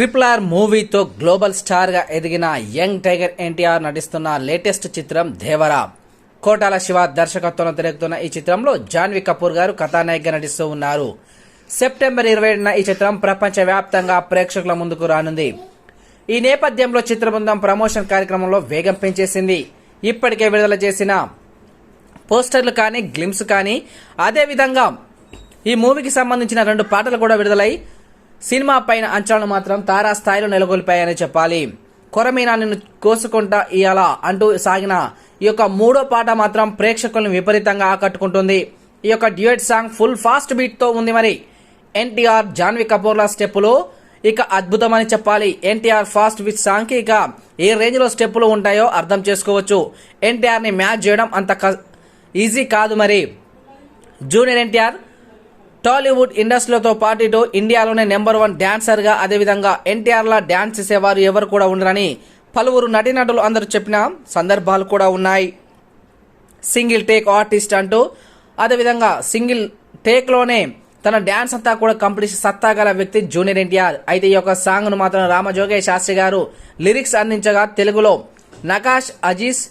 Triple R మూవీతో global స్టార్గా ఎదిగిన యంగ్ టైగర్ ఎన్టీఆర్ నటిస్తున్న లేటెస్ట్ చిత్రం దేవరా. కోటాల శివ దర్శకత్వంలో తిరుగుతున్న ఈ చిత్రంలో జాన్వీ కపూర్ గారు కథానాయికగా నటిస్తూ ఉన్నారు. సెప్టెంబర్ ఇరవై ఏడున ఈ చిత్రం ప్రపంచవ్యాప్తంగా ప్రేక్షకుల ముందుకు రానుంది. ఈ నేపథ్యంలో చిత్ర బృందం ప్రమోషన్ కార్యక్రమంలో వేగం పెంచేసింది. ఇప్పటికే విడుదల చేసిన పోస్టర్లు కానీ గ్లిమ్స్ కానీ అదేవిధంగా ఈ మూవీకి సంబంధించిన రెండు పాటలు కూడా విడుదలై సినిమా పైన అంచనాలు మాత్రం తారా స్థాయిలో నెలకొల్పాయని చెప్పాలి. కొరమీనా నిన్ను కోసుకుంటా ఇయాల అంటూ సాగిన ఈ యొక్క మూడో పాట మాత్రం ప్రేక్షకులను విపరీతంగా ఆకట్టుకుంటుంది. ఈ యొక్క డ్యూయట్ సాంగ్ ఫుల్ ఫాస్ట్ బీట్తో ఉంది మరి. ఎన్టీఆర్ జాన్వీ కపూర్ల స్టెప్పులు ఇక అద్భుతమని చెప్పాలి. ఎన్టీఆర్ ఫాస్ట్ విత్ సాంగ్కి ఇక ఏ రేంజ్లో స్టెప్పులు ఉంటాయో అర్థం చేసుకోవచ్చు. ఎన్టీఆర్ని మ్యాచ్ చేయడం అంత క- ఈజీ కాదు మరి. జూనియర్ ఎన్టీఆర్ టాలీవుడ్ ఇండస్ట్రీలతో పాటు ఇటు ఇండియాలోనే నెంబర్ వన్ డాన్సర్గా అదేవిధంగా ఎన్టీఆర్లా డ్యాన్స్ చేసేవారు ఎవరు కూడా ఉండరని పలువురు నటీనటులు అందరూ చెప్పిన సందర్భాలు కూడా ఉన్నాయి. సింగిల్ టేక్ ఆర్టిస్ట్ అంటూ అదేవిధంగా సింగిల్ టేక్లోనే తన డ్యాన్స్ అంతా కూడా కంప్లీట్ సత్తా గల వ్యక్తి జూనియర్ ఎన్టీఆర్. అయితే ఈ యొక్క సాంగ్ను మాత్రం రామజోగే శాస్త్రి గారు లిరిక్స్ అందించగా తెలుగులో నకాష్ అజీజ్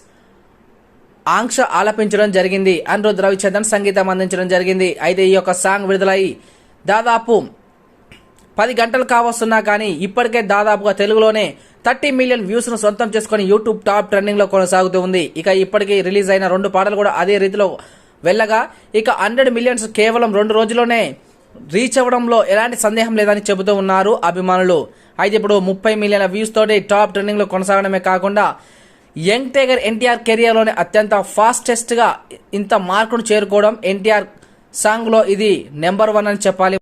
ఆంక్ష ఆలపించడం జరిగింది. అనిరుద్ రవిచంద్రన్ సంగీతం అందించడం జరిగింది. అయితే ఈ యొక్క సాంగ్ విడుదలై దాదాపు పది గంటలు కావస్తున్నా కానీ ఇప్పటికే దాదాపుగా తెలుగులోనే థర్టీ మిలియన్ వ్యూస్ను సొంతం చేసుకుని యూట్యూబ్ టాప్ ట్రెండింగ్లో కొనసాగుతూ ఉంది. ఇక ఇప్పటికీ రిలీజ్ అయిన రెండు పాటలు కూడా అదే రీతిలో వెళ్ళగా ఇక హండ్రెడ్ మిలియన్స్ కేవలం రెండు రోజుల్లోనే రీచ్ అవ్వడంలో ఎలాంటి సందేహం లేదని చెబుతూ ఉన్నారు అభిమానులు. అయితే ఇప్పుడు ముప్పై మిలియన్ల వ్యూస్ తోటి టాప్ ట్రెండింగ్లో కొనసాగడమే కాకుండా యంగ్ టైగర్ ఎన్టీఆర్ కెరియర్లోనే అత్యంత ఫాస్టెస్ట్గా ఇంత మార్కును చేరుకోవడం ఎన్టీఆర్ సాంగ్లో ఇది నెంబర్ వన్ అని చెప్పాలి.